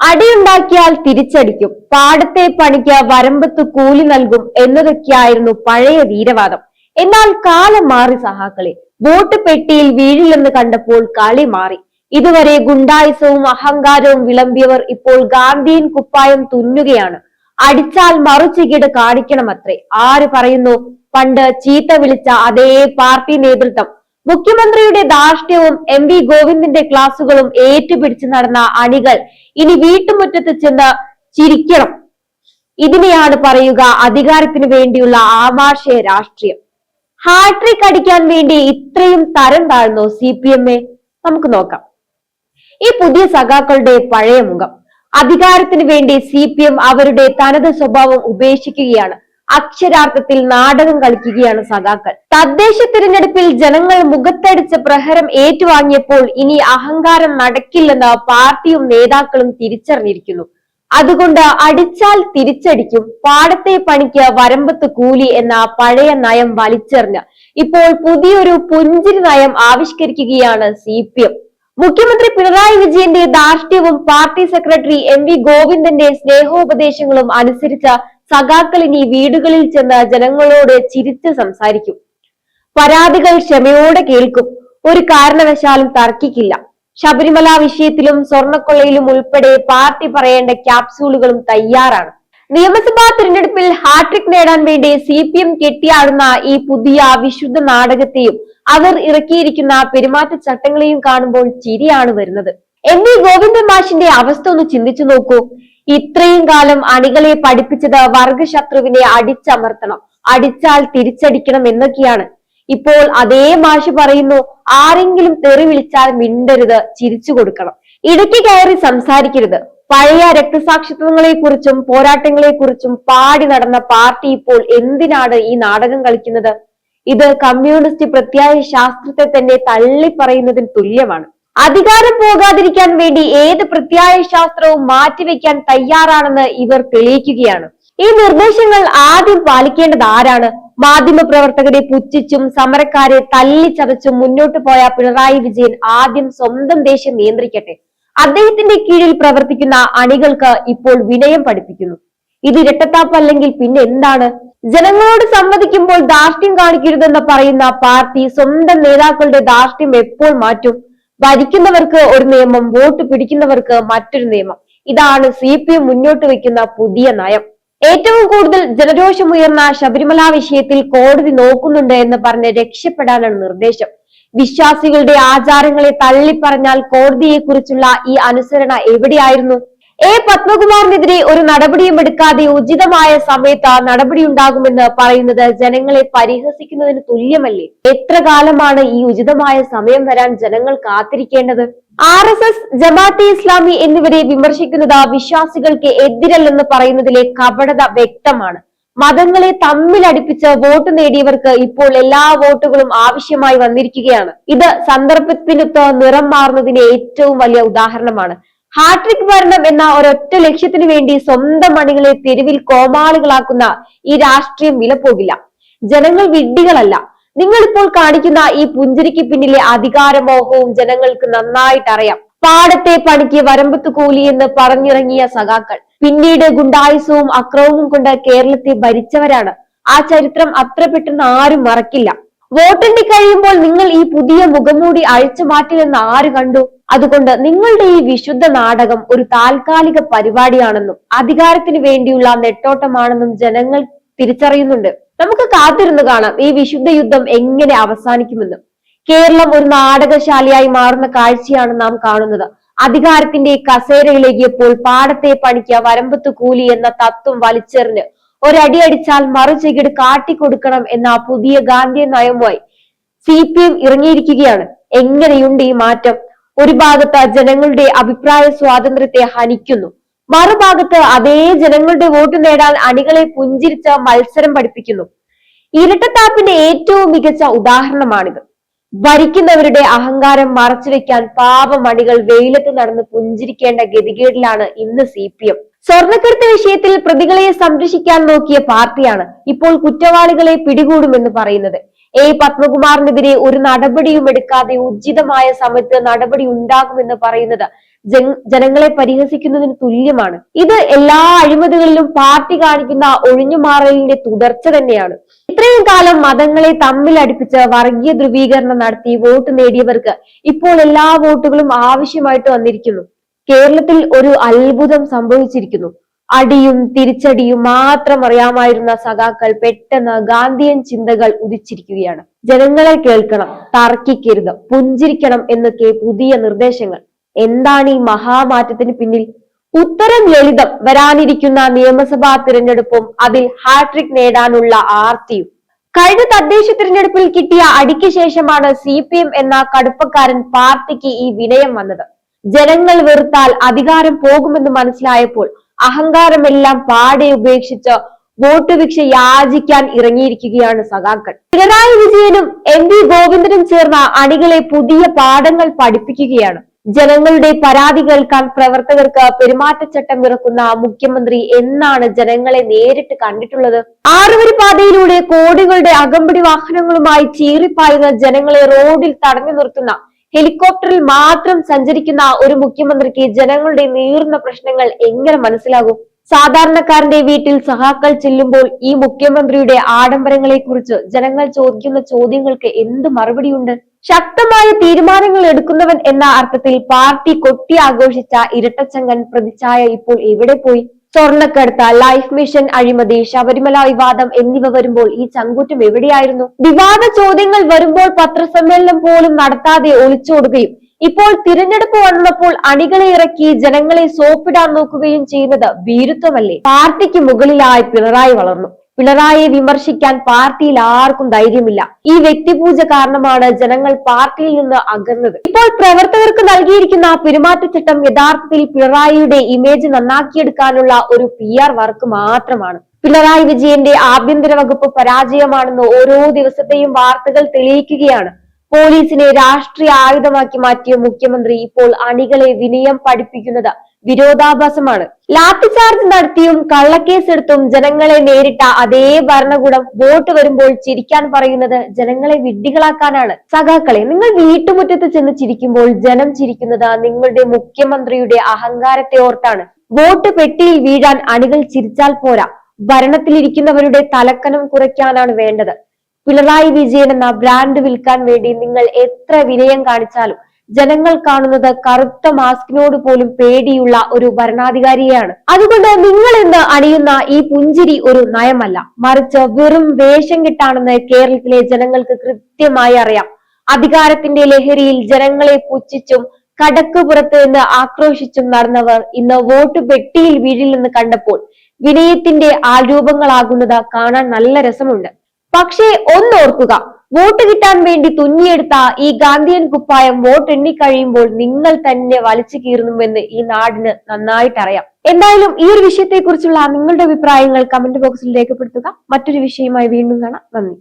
അടിയുണ്ടാക്കിയാൽ തിരിച്ചടിക്കും. പാടത്തെ പണിക്ക് വരമ്പത്ത് കൂലി നൽകും എന്നതൊക്കെയായിരുന്നു പഴയ വീരവാദം. എന്നാൽ കാലം മാറി സഹാക്കളെ. വോട്ട് പെട്ടിയിൽ വീഴില്ലെന്ന് കണ്ടപ്പോൾ കളി മാറി. ഇതുവരെ ഗുണ്ടായുസവും അഹങ്കാരവും വിളമ്പിയവർ ഇപ്പോൾ ഗാന്ധിയൻ കുപ്പായം തുന്നുകയാണ്. അടിച്ചാൽ മറുചികിട് കാണിക്കണമത്രേ. ആര് പറയുന്നു? പണ്ട് ചീത്ത വിളിച്ച അതേ പാർട്ടി നേതൃത്വം മുഖ്യമന്ത്രിയുടെ ധാർഷ്ട്യവും എം വി ഗോവിന്ദന്റെ ക്ലാസുകളും ഏറ്റുപിടിച്ച് നടന്ന അണികൾ ഇനി വീട്ടുമുറ്റത്ത് ചെന്ന് ചിരിക്കണം. ഇതിനെയാണ് പറയുക അധികാരത്തിന് വേണ്ടിയുള്ള ആമാശയ രാഷ്ട്രീയം. ഹാട്രിക് അടിക്കാൻ വേണ്ടി ഇത്രയും തരം താഴ്ന്നു സി പി എം? നമുക്ക് നോക്കാം. ഈ പുതിയ സഖാക്കളുടെ പഴയ മുഖം. അധികാരത്തിന് വേണ്ടി സി പി എം അവരുടെ തനത് സ്വഭാവം ഉപേക്ഷിക്കുകയാണ്. അക്ഷരാർത്ഥത്തിൽ നാടകം കളിക്കുകയാണ് സഖാക്കൾ. തദ്ദേശ തിരഞ്ഞെടുപ്പിൽ ജനങ്ങൾ മുഖത്തടിച്ച പ്രഹരം ഏറ്റുവാങ്ങിയപ്പോൾ ഇനി അഹങ്കാരം നടക്കില്ലെന്ന് പാർട്ടിയും നേതാക്കളും തിരിച്ചറിഞ്ഞിരിക്കുന്നു. അതുകൊണ്ട് അടിച്ചാൽ തിരിച്ചടിക്കും പാടത്തെ പണിക്ക് വരമ്പത്ത് കൂലി എന്ന പഴയ നയം വലിച്ചെറിഞ്ഞ്. ഇപ്പോൾ പുതിയൊരു പുഞ്ചിരി നയം ആവിഷ്കരിക്കുകയാണ് സി പി എം. മുഖ്യമന്ത്രി പിണറായി വിജയന്റെ ധാർഷ്ട്യവും പാർട്ടി സെക്രട്ടറി എം വി ഗോവിന്ദന്റെ സ്നേഹോപദേശങ്ങളും അനുസരിച്ച് സഖാക്കൾ ഇനി വീടുകളിൽ ചെന്ന് ജനങ്ങളോട് ചിരിച്ച് സംസാരിക്കും. പരാതികൾ ക്ഷമയോടെ കേൾക്കും. ഒരു കാരണവശാലും തർക്കിക്കില്ല. ശബരിമല വിഷയത്തിലും സ്വർണക്കൊള്ളയിലും ഉൾപ്പെടെ പാർട്ടി പറയേണ്ട ക്യാപ്സൂളുകളും തയ്യാറാണ്. നിയമസഭാ തിരഞ്ഞെടുപ്പിൽ ഹാട്രിക് നേടാൻ വേണ്ടി സി പി എം കെട്ടിയാടുന്ന ഈ പുതിയ വിശുദ്ധ നാടകത്തെയും അവർ ഇറക്കിയിരിക്കുന്ന പെരുമാറ്റച്ചട്ടങ്ങളെയും കാണുമ്പോൾ ചിരിയാണ് വരുന്നത്. എം വി ഗോവിന്ദൻ മാഷിന്റെ അവസ്ഥ ഒന്ന് ചിന്തിച്ചു നോക്കൂ. ഇത്രയും കാലം അണികളെ പഠിപ്പിച്ചത് വർഗശത്രുവിനെ അടിച്ചമർത്തണം അടിച്ചാൽ തിരിച്ചടിക്കണം എന്നൊക്കെയാണ്. ഇപ്പോൾ അതേ മാഷ് പറയുന്നു ആരെങ്കിലും തെറി വിളിച്ചാൽ മിണ്ടരുത് ചിരിച്ചു കൊടുക്കണം. ഇടയ്ക്ക് കയറി സംസാരിക്കരുത്. പഴയ രക്തസാക്ഷിത്വങ്ങളെ കുറിച്ചും പോരാട്ടങ്ങളെ കുറിച്ചും പാടി നടന്ന പാർട്ടി ഇപ്പോൾ എന്തിനാണ് ഈ നാടകം കളിക്കുന്നത്? ഇത് കമ്മ്യൂണിസ്റ്റ് പ്രത്യായ ശാസ്ത്രത്തെ തന്നെ തള്ളിപ്പറയുന്നതിന് തുല്യമാണ്. അധികാരം പോകാതിരിക്കാൻ വേണ്ടി ഏത് പ്രത്യായ ശാസ്ത്രവും മാറ്റിവെക്കാൻ തയ്യാറാണെന്ന് ഇവർ തെളിയിക്കുകയാണ്. ഈ നിർദ്ദേശങ്ങൾ ആദ്യം പാലിക്കേണ്ടത് ആരാണ്? മാധ്യമ പ്രവർത്തകരെ പുച്ഛിച്ചും സമരക്കാരെ തല്ലിച്ചതച്ചും മുന്നോട്ട് പോയ പിണറായി വിജയൻ ആദ്യം സ്വന്തം ദേശം നിയന്ത്രിക്കട്ടെ. അദ്ദേഹത്തിന്റെ കീഴിൽ പ്രവർത്തിക്കുന്ന അണികൾക്ക് ഇപ്പോൾ വിനയം പഠിപ്പിക്കുന്നു. ഇത് ഇരട്ടത്താപ്പ് അല്ലെങ്കിൽ പിന്നെ എന്താണ്? ജനങ്ങളോട് സംവദിക്കുമ്പോൾ ധാർഷ്ട്യം കാണിക്കരുതെന്ന് പറയുന്ന പാർട്ടി സ്വന്തം നേതാക്കളുടെ ധാർഷ്ട്യം എപ്പോൾ മാറ്റും? ഭരിക്കുന്നവർക്ക് ഒരു നിയമം വോട്ട് പിടിക്കുന്നവർക്ക് മറ്റൊരു നിയമം. ഇതാണ് സി പി എം മുന്നോട്ട് വെക്കുന്ന പുതിയ നയം. ഏറ്റവും കൂടുതൽ ജനരോഷമുയർന്ന ശബരിമല വിഷയത്തിൽ കോടതി നോക്കുന്നുണ്ട് എന്ന് പറഞ്ഞ് രക്ഷപ്പെടാനാണ് നിർദ്ദേശം. വിശ്വാസികളുടെ ആചാരങ്ങളെ തള്ളിപ്പറഞ്ഞാൽ കോടതിയെക്കുറിച്ചുള്ള ഈ അനുസരണ എവിടെയായിരുന്നു? എ പത്മകുമാറിനെതിരെ ഒരു നടപടിയും എടുക്കാതെ ഉചിതമായ സമയത്ത് നടപടി ഉണ്ടാകുമെന്ന് പറയുന്നത് ജനങ്ങളെ പരിഹസിക്കുന്നതിന് തുല്യമല്ലേ? എത്ര കാലമാണ് ഈ ഉചിതമായ സമയം വരാൻ ജനങ്ങൾ കാത്തിരിക്കേണ്ടത്? R S S Jamaat-e Islami എന്നിവരെ വിമർശിക്കുന്നത് വിശ്വാസികൾക്ക് എതിരല്ലെന്ന് പറയുന്നതിലെ കപടത വ്യക്തമാണ്. മതങ്ങളെ തമ്മിൽ അടുപ്പിച്ച് വോട്ട് നേടിയവർക്ക് ഇപ്പോൾ എല്ലാ വോട്ടുകളും ആവശ്യമായി വന്നിരിക്കുകയാണ്. ഇത് സന്ദർഭത്തിനൊത്ത് നിറം മാറുന്നതിന് ഏറ്റവും വലിയ ഉദാഹരണമാണ്. ഹാട്രിക് ഭരണം എന്ന ഒരൊറ്റ ലക്ഷ്യത്തിനു വേണ്ടി സ്വന്തം മണികളെ തെരുവിൽ കോമാളികളാക്കുന്ന ഈ രാഷ്ട്രീയം വിലപ്പോകില്ല. ജനങ്ങൾ വിഡ്ഢികളല്ല. നിങ്ങൾ ഇപ്പോൾ കാണിക്കുന്ന ഈ പുഞ്ചിരിക്ക് പിന്നിലെ അധികാരമോഹവും ജനങ്ങൾക്ക് നന്നായിട്ട് അറിയാം പാടത്തെ പണിക്ക് വരമ്പത്ത് കൂലി എന്ന് പറഞ്ഞിറങ്ങിയ സഖാക്കൾ പിന്നീട് ഗുണ്ടായുസവും അക്രമവും കൊണ്ട് കേരളത്തെ ഭരിച്ചവരാണ്. ആ ചരിത്രം അത്ര പെട്ടെന്ന് ആരും മറക്കില്ല. വോട്ടെണ്ണി കഴിയുമ്പോൾ നിങ്ങൾ ഈ പുതിയ മുഖംമൂടി അഴിച്ചു മാറ്റില്ലെന്ന് ആര് കണ്ടു? അതുകൊണ്ട് നിങ്ങളുടെ ഈ വിശുദ്ധ നാടകം ഒരു താൽക്കാലിക പരിപാടിയാണെന്നും അധികാരത്തിന് വേണ്ടിയുള്ള നെട്ടോട്ടമാണെന്നും ജനങ്ങൾ തിരിച്ചറിയുന്നുണ്ട്. നമുക്ക് കാത്തിരുന്ന് കാണാം ഈ വിശുദ്ധ യുദ്ധം എങ്ങനെ അവസാനിക്കുമെന്നും. കേരളം ഒരു നാടകശാലയായി മാറുന്ന കാഴ്ചയാണ് നാം കാണുന്നത്. അധികാരത്തിന്റെ കസേരയിലേക്ക് കസേരയിലേക്കിയപ്പോൾ പാടത്തെ പണിക്ക് വരമ്പത്ത് കൂലി എന്ന തത്വം വലിച്ചെറിഞ്ഞ് ഒരടി അടിച്ചാൽ മറുചെകിട് കാട്ടിക്കൊടുക്കണം എന്ന പുതിയ ഗാന്ധിയൻ നയവുമായി സി പി എം ഇറങ്ങിയിരിക്കുകയാണ്. എങ്ങനെയുണ്ട് ഈ മാറ്റം? ഒരു ഭാഗത്ത് ജനങ്ങളുടെ അഭിപ്രായ സ്വാതന്ത്ര്യത്തെ ഹനിക്കുന്നു. മറുഭാഗത്ത് അതേ ജനങ്ങളുടെ വോട്ട് നേടാൻ അണികളെ പുഞ്ചിരിച്ച മത്സരം പഠിപ്പിക്കുന്നു. ഇരട്ടത്താപ്പിന്റെ ഏറ്റവും മികച്ച ഉദാഹരണമാണിത്. ഭരിക്കുന്നവരുടെ അഹങ്കാരം മറച്ചുവെക്കാൻ പാപമണികൾ വെയിലത്ത് നടന്ന് പുഞ്ചിരിക്കേണ്ട ഗതികേടിലാണ് ഇന്ന് സി പി എം സ്വർണക്കടത്ത് വിഷയത്തിൽ പ്രതികളെ സംരക്ഷിക്കാൻ നോക്കിയ പാർട്ടിയാണ് ഇപ്പോൾ കുറ്റവാളികളെ പിടികൂടുമെന്ന് പറയുന്നത്. എ. പത്മകുമാറിനെതിരെ ഒരു നടപടിയും എടുക്കാതെ ഉചിതമായ സമയത്ത് നടപടി ഉണ്ടാകുമെന്ന് പറയുന്നത് ജനങ്ങളെ പരിഹസിക്കുന്നതിന് തുല്യമാണ്. ഇത് എല്ലാ അഴിമതികളിലും പാർട്ടി കാണിക്കുന്ന ഒഴിഞ്ഞുമാറലിന്റെ തുടർച്ച തന്നെയാണ്. ഇത്രയും കാലം മതങ്ങളെ തമ്മിൽ അടുപ്പിച്ച് വർഗീയ ധ്രുവീകരണം നടത്തി വോട്ട് നേടിയവർക്ക് ഇപ്പോൾ എല്ലാ വോട്ടുകളും ആവശ്യമായിട്ട് വന്നിരിക്കുന്നു. കേരളത്തിൽ ഒരു അത്ഭുതം സംഭവിച്ചിരിക്കുന്നു. അടിയും തിരിച്ചടിയും മാത്രം അറിയാമായിരുന്ന സഖാക്കൾ പെട്ടെന്ന് ഗാന്ധിയൻ ചിന്തകൾ ഉദിച്ചിരിക്കുകയാണ്. ജനങ്ങളെ കേൾക്കണം തർക്കിക്കരുത് പുഞ്ചിരിക്കണം എന്നൊക്കെ പുതിയ നിർദ്ദേശങ്ങൾ. എന്താണ് ഈ മഹാമാറ്റത്തിന് പിന്നിൽ? ഉത്തരം ലളിതം. വരാനിരിക്കുന്ന നിയമസഭാ തിരഞ്ഞെടുപ്പും അതിൽ ഹാട്രിക് നേടാനുള്ള ആർത്തിയും. കഴിഞ്ഞ തദ്ദേശ തിരഞ്ഞെടുപ്പിൽ കിട്ടിയ അടിക്ക് ശേഷമാണ് സി എന്ന കടുപ്പക്കാരൻ പാർട്ടിക്ക് ഈ വിനയം വന്നത്. ജനങ്ങൾ വെറുത്താൽ അധികാരം പോകുമെന്ന് മനസ്സിലായപ്പോൾ അഹങ്കാരമെല്ലാം പാടെ ഉപേക്ഷിച്ച് വോട്ട് ഭിക്ഷ യാചിക്കാൻ ഇറങ്ങിയിരിക്കുകയാണ് സഖാക്കൾ. പിണറായി വിജയനും എം വി ഗോവിന്ദനും ചേർന്ന അണികളെ പുതിയ പാഠങ്ങൾ പഠിപ്പിക്കുകയാണ്. ജനങ്ങളുടെ പരാതി കേൾക്കാൻ പ്രവർത്തകർക്ക് പെരുമാറ്റച്ചട്ടം ഇറക്കുന്ന മുഖ്യമന്ത്രി എന്നാണ് ജനങ്ങളെ നേരിട്ട് കണ്ടിട്ടുള്ളത്. ആറുവരി പാതയിലൂടെ കോടികളുടെ അകമ്പടി വാഹനങ്ങളുമായി ചീറിപ്പായുന്ന ജനങ്ങളെ റോഡിൽ തടഞ്ഞു നിർത്തുന്ന ഹെലികോപ്റ്ററിൽ മാത്രം സഞ്ചരിക്കുന്ന ഒരു മുഖ്യമന്ത്രിക്ക് ജനങ്ങളുടെ നീറുന്ന പ്രശ്നങ്ങൾ എങ്ങനെ മനസ്സിലാകും? സാധാരണക്കാരന്റെ വീട്ടിൽ സഹാക്കൾ ചെല്ലുമ്പോൾ ഈ മുഖ്യമന്ത്രിയുടെ ആഡംബരങ്ങളെ കുറിച്ച് ജനങ്ങൾ ചോദിക്കുന്ന ചോദ്യങ്ങൾക്ക് എന്ത് മറുപടിയുണ്ട്? ശക്തമായ തീരുമാനങ്ങൾ എടുക്കുന്നവൻ എന്ന അർത്ഥത്തിൽ പാർട്ടി കൊട്ടി ആഘോഷിച്ച ഇരട്ടച്ചങ്കൻ പ്രതിച്ഛായ ഇപ്പോൾ എവിടെ പോയി? സ്വർണക്കടത്ത് ലൈഫ് മിഷൻ അഴിമതി ശബരിമല വിവാദം എന്നിവ വരുമ്പോൾ ഈ ചങ്കൂറ്റം എവിടെയായിരുന്നു? വിവാദ ചോദ്യങ്ങൾ വരുമ്പോൾ പത്രസമ്മേളനം പോലും നടത്താതെ ഒളിച്ചോടുകയും ഇപ്പോൾ തിരഞ്ഞെടുപ്പ് വന്നപ്പോൾ അണികളെ ഇറക്കി ജനങ്ങളെ സോപ്പിടാൻ നോക്കുകയും ചെയ്യുന്നത് ഭീരുത്വമല്ലേ? പാർട്ടിക്ക് മുകളിലായി പിണറായി വളർന്നു. പിണറായിയെ വിമർശിക്കാൻ പാർട്ടിയിൽ ആർക്കും ധൈര്യമില്ല. ഈ വ്യക്തിപൂജ കാരണമാണ് ജനങ്ങൾ പാർട്ടിയിൽ നിന്ന് അകന്നത്. ഇപ്പോൾ പ്രവർത്തകർക്ക് നൽകിയിരിക്കുന്ന പെരുമാറ്റച്ചട്ടം യഥാർത്ഥത്തിൽ പിണറായിയുടെ ഇമേജ് നന്നാക്കിയെടുക്കാനുള്ള ഒരു പി ആർ വർക്ക് മാത്രമാണ്. പിണറായി വിജയന്റെ ആഭ്യന്തര വകുപ്പ് പരാജയമാണെന്ന് ഓരോ ദിവസത്തെയും വാർത്തകൾ തെളിയിക്കുകയാണ്. പോലീസിനെ രാഷ്ട്രീയ ആയുധമാക്കി മാറ്റിയ മുഖ്യമന്ത്രി ഇപ്പോൾ അണികളെ വിനയം പഠിപ്പിക്കുന്നത് വിരോധാഭാസമാണ്. ലാത്തിചാർജ് നടത്തിയും കള്ളക്കേസെടുത്തും ജനങ്ങളെ നേരിട്ട അതേ ഭരണകൂടം വോട്ട് വരുമ്പോൾ ചിരിക്കാൻ പറയുന്നത് ജനങ്ങളെ വിഡ്ഢികളാക്കാനാണ്. സഖാക്കളെ നിങ്ങൾ വീട്ടുമുറ്റത്ത് ചെന്ന് ചിരിക്കുമ്പോൾ ജനം ചിരിക്കുന്നത് നിങ്ങളുടെ മുഖ്യമന്ത്രിയുടെ അഹങ്കാരത്തെ ഓർത്താണ്. വോട്ട് പെട്ടിയിൽ വീഴാൻ അണികൾ ചിരിച്ചാൽ പോരാ. ഭരണത്തിലിരിക്കുന്നവരുടെ തലക്കനം കുറയ്ക്കാനാണ് വേണ്ടത്. പിണറായി വിജയൻ എന്ന ബ്രാൻഡ് വിൽക്കാൻ വേണ്ടി നിങ്ങൾ എത്ര വിനയം കാണിച്ചാലും ജനങ്ങൾ കാണുന്നത് കറുത്ത മാസ്കിനോട് പോലും പേടിയുള്ള ഒരു ഭരണാധികാരിയെയാണ്. അതുകൊണ്ട് നിങ്ങൾ ഇന്ന് അണിയുന്ന ഈ പുഞ്ചിരി ഒരു നയമല്ല. മറിച്ച് വെറും വേഷം കിട്ടാണെന്ന് കേരളത്തിലെ ജനങ്ങൾക്ക് കൃത്യമായി അറിയാം. അധികാരത്തിന്റെ ലഹരിയിൽ ജനങ്ങളെ പുച്ഛിച്ചും കടക്കുപുറത്ത് നിന്ന് ആക്രോശിച്ചും നടന്നവർ ഇന്ന് വോട്ട് പെട്ടിയിൽ വീഴില്ലെന്ന് കണ്ടപ്പോൾ വിനയത്തിന്റെ ആരൂപങ്ങളാകുന്നത് കാണാൻ നല്ല രസമുണ്ട്. പക്ഷേ ഒന്നോർക്കുക വോട്ട് കിട്ടാൻ വേണ്ടി തുന്നിയെടുത്ത ഈ ഗാന്ധിയൻ കുപ്പായം വോട്ട് എണ്ണിക്കഴിയുമ്പോൾ നിങ്ങൾ തന്നെ വലിച്ചു കീറുന്നുവെന്ന് ഈ നാടിന് നന്നായിട്ട് അറിയാം എന്തായാലും ഈ ഒരു വിഷയത്തെക്കുറിച്ചുള്ള നിങ്ങളുടെ അഭിപ്രായങ്ങൾ കമന്റ് ബോക്സിൽ രേഖപ്പെടുത്തുക. മറ്റൊരു വിഷയമായി വീണ്ടും കാണാം. നന്ദി.